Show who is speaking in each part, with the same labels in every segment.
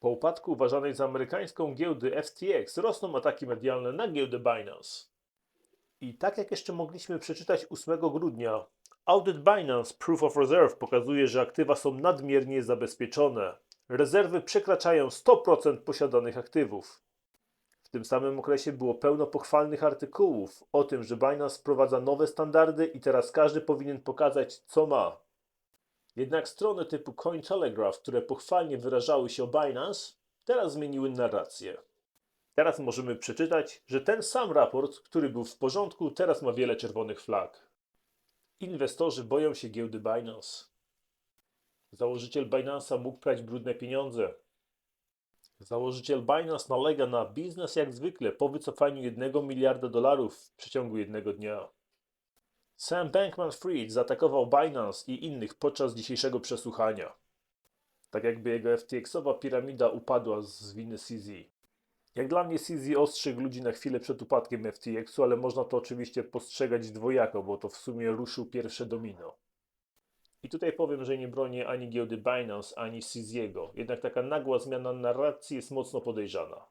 Speaker 1: Po upadku uważanej za amerykańską giełdy FTX rosną ataki medialne na giełdę Binance. I tak jak jeszcze mogliśmy przeczytać 8 grudnia, audyt Binance Proof of Reserve pokazuje, że aktywa są nadmiernie zabezpieczone. Rezerwy przekraczają 100% posiadanych aktywów. W tym samym okresie było pełno pochwalnych artykułów o tym, że Binance wprowadza nowe standardy i teraz każdy powinien pokazać, co ma. Jednak strony typu Cointelegraph, które pochwalnie wyrażały się o Binance, teraz zmieniły narrację. Teraz możemy przeczytać, że ten sam raport, który był w porządku, teraz ma wiele czerwonych flag. Inwestorzy boją się giełdy Binance. Założyciel Binance'a mógł prać brudne pieniądze. Założyciel Binance nalega na biznes jak zwykle po wycofaniu 1 miliarda dolarów w przeciągu jednego dnia. Sam Bankman-Fried zaatakował Binance i innych podczas dzisiejszego przesłuchania. Tak jakby jego FTX-owa piramida upadła z winy CZ. Jak dla mnie CZ ostrzegł ludzi na chwilę przed upadkiem FTX-u, ale można to oczywiście postrzegać dwojako, bo to w sumie ruszył pierwsze domino. I tutaj powiem, że nie bronię ani giełdy Binance, ani CZ'ego, jednak taka nagła zmiana narracji jest mocno podejrzana.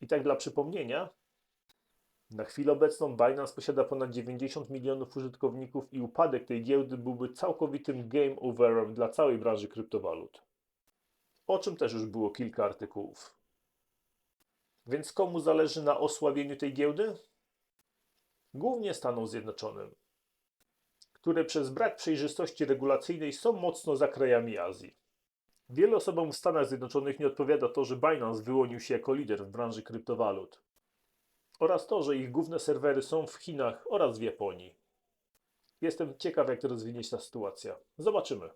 Speaker 1: I tak dla przypomnienia, na chwilę obecną Binance posiada ponad 90 milionów użytkowników i upadek tej giełdy byłby całkowitym game overem dla całej branży kryptowalut. O czym też już było kilka artykułów. Więc komu zależy na osłabieniu tej giełdy? Głównie Stanom Zjednoczonym, które przez brak przejrzystości regulacyjnej są mocno za krajami Azji. Wielu osobom w Stanach Zjednoczonych nie odpowiada to, że Binance wyłonił się jako lider w branży kryptowalut oraz to, że ich główne serwery są w Chinach oraz w Japonii. Jestem ciekaw, jak to rozwinie się ta sytuacja. Zobaczymy.